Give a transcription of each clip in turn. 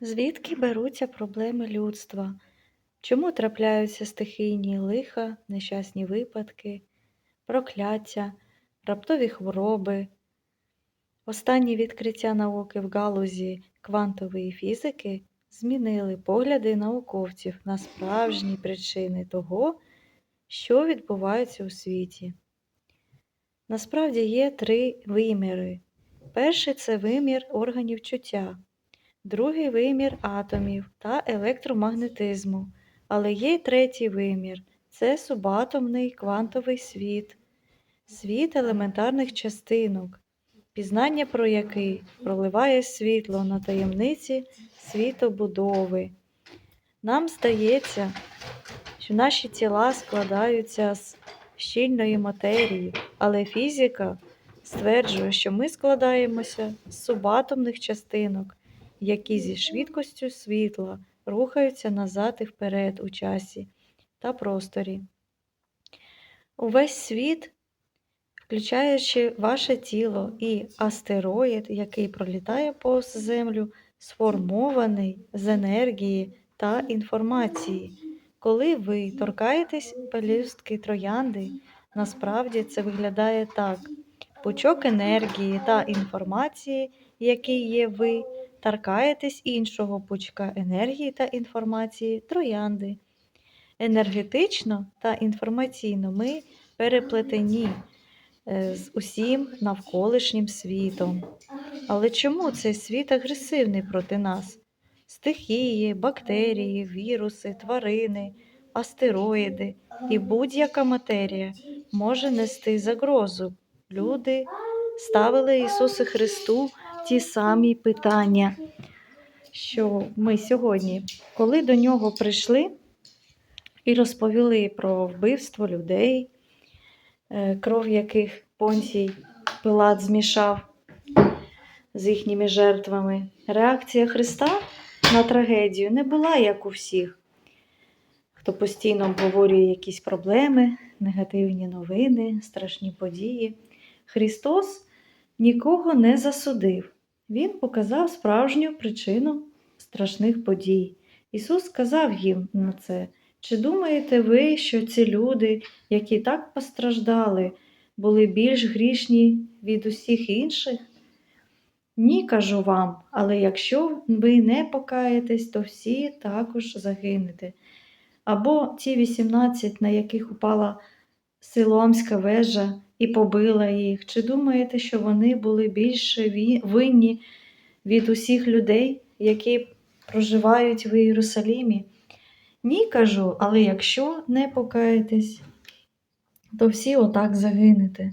Звідки беруться проблеми людства? Чому трапляються стихійні лиха, нещасні випадки, прокляття, раптові хвороби? Останні відкриття науки в галузі квантової фізики змінили погляди науковців на справжні причини того, що відбувається у світі. Насправді є три виміри. Перший це вимір органів чуття, другий вимір атомів та електромагнетизму. Але є й третій вимір це субатомний квантовий світ, світ елементарних частинок, пізнання про який проливає світло на таємниці світобудови. Нам здається, що наші тіла складаються з щільної матерії, але фізика стверджує, що ми складаємося з субатомних частинок, які зі швидкістю світла рухаються назад і вперед у часі та просторі. Увесь світ, включаючи ваше тіло і астероїд, який пролітає повз Землю, сформований з енергії та інформації. Коли ви торкаєтесь пелюстки троянди, насправді це виглядає так: пучок енергії та інформації, який є ви, торкаєтесь іншого пучка енергії та інформації троянди. Енергетично та інформаційно ми переплетені е, з усім навколишнім світом. Але чому цей світ агресивний проти нас? Стихії, бактерії, віруси, тварини, астероїди і будь-яка матерія може нести загрозу. Люди ставили Ісусу Христу ті самі питання, що ми сьогодні, коли до нього прийшли і розповіли про вбивство людей, е, кров яких Понтій Пилат змішав з їхніми жертвами. Реакція Христа на трагедію не була як у всіх, хто постійно обговорює якісь проблеми, негативні новини, страшні події. Христос нікого не засудив. Він показав справжню причину страшних подій. Ісус сказав їм на це. Чи думаєте ви, що ці люди, які так постраждали, були більш грішні від усіх інших? Ні, кажу вам, але якщо ви не покаєтесь, то всі також загинете. Або ті 18, на яких упала Силуамська вежа і побила їх, чи думаєте, що вони були більше винні від усіх людей, які проживають в Єрусалімі? Ні, кажу, але якщо не покаєтесь, то всі отак загинете.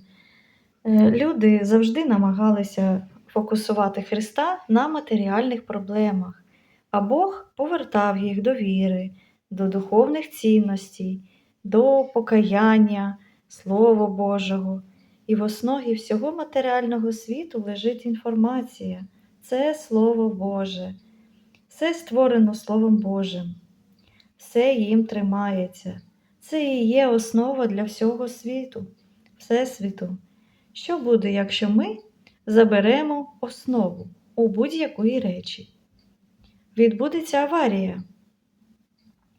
Е, Люди завжди намагалися фокусувати Христа на матеріальних проблемах, а Бог повертав їх до віри, до духовних цінностей, до покаяння, Слова Божого. І в основі всього матеріального світу лежить інформація. Це Слово Боже. Все створено Словом Божим. Все їм тримається. Це і є основа для всього світу, Всесвіту. Що буде, якщо ми заберемо основу у будь-якої речі? Відбудеться аварія.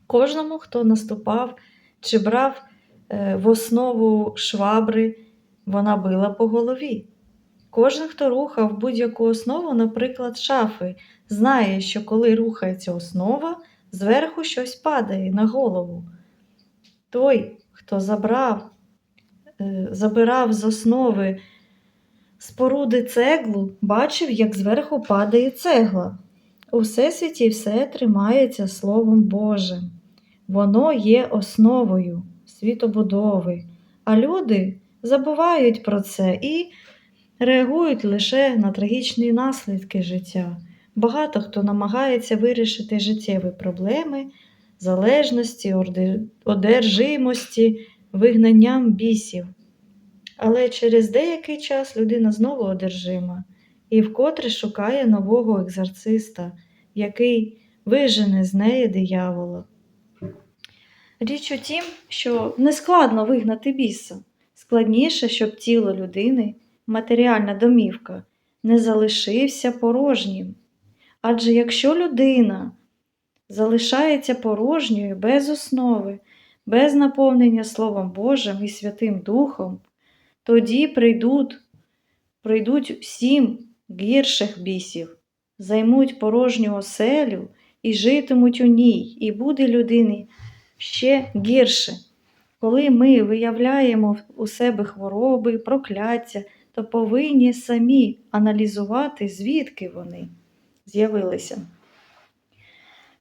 Кожному, хто наступав чи брав в основу швабри, вона била по голові. Кожен, хто рухав будь-яку основу, наприклад, шафи, знає, що коли рухається основа, зверху щось падає на голову. Той, хто забрав, е, забирав з основи споруди цеглу, бачив, як зверху падає цегла. У всесвіті все тримається Словом Божим. Воно є основою світобудови, а люди забувають про це і реагують лише на трагічні наслідки життя. Багато хто намагається вирішити життєві проблеми, залежності, одержимості, вигнанням бісів. Але через деякий час людина знову одержима і вкотре шукає нового екзорциста, який вижене з неї диявола. Річ у тім, що нескладно вигнати біса. Складніше, щоб тіло людини, матеріальна домівка, не залишився порожнім. Адже якщо людина залишається порожньою без основи, без наповнення Словом Божим і Святим Духом, тоді прийдуть, прийдуть сім гірших бісів, займуть порожню оселю і житимуть у ній, і буде людині ще гірше. Коли ми виявляємо у себе хвороби, прокляття, то повинні самі аналізувати, звідки вони з'явилися.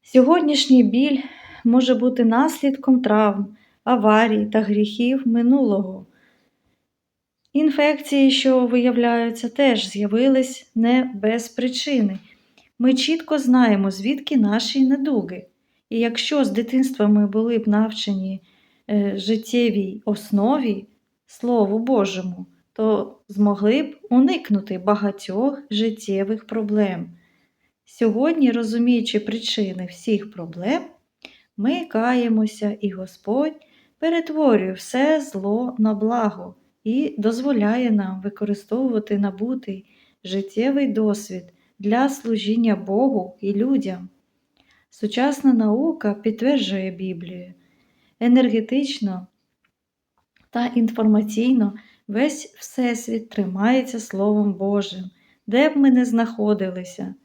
Сьогоднішній біль може бути наслідком травм, аварій та гріхів минулого. Інфекції, що виявляються, теж з'явились не без причини. Ми чітко знаємо, звідки наші недуги. І якщо з дитинства ми були б навчені е, життєвій основі, Слову Божому, то змогли б уникнути багатьох життєвих проблем. Сьогодні, розуміючи причини всіх проблем, ми каємося, і Господь перетворює все зло на благо і дозволяє нам використовувати набутий життєвий досвід для служіння Богу і людям. Сучасна наука підтверджує Біблію. Енергетично та інформаційно весь Всесвіт тримається Словом Божим, де б ми не знаходилися.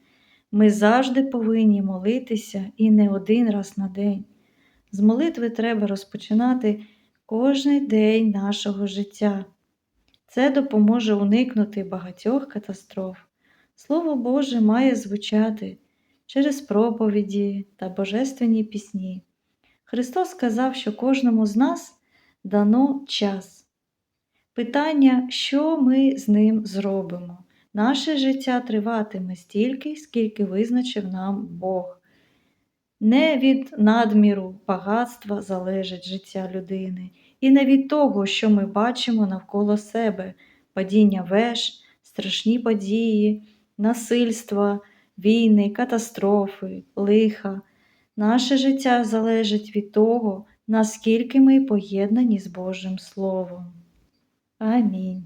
Ми завжди повинні молитися і не один раз на день. З молитви треба розпочинати кожний день нашого життя. Це допоможе уникнути багатьох катастроф. Слово Боже має звучати через проповіді та божественні пісні. Христос сказав, що кожному з нас дано час. Питання, що ми з ним зробимо? Наше життя триватиме стільки, скільки визначив нам Бог. Не від надміру багатства залежить життя людини, і не від того, що ми бачимо навколо себе падіння веж, страшні події, насильства, війни, катастрофи, лиха. Наше життя залежить від того, наскільки ми поєднані з Божим Словом. Амінь.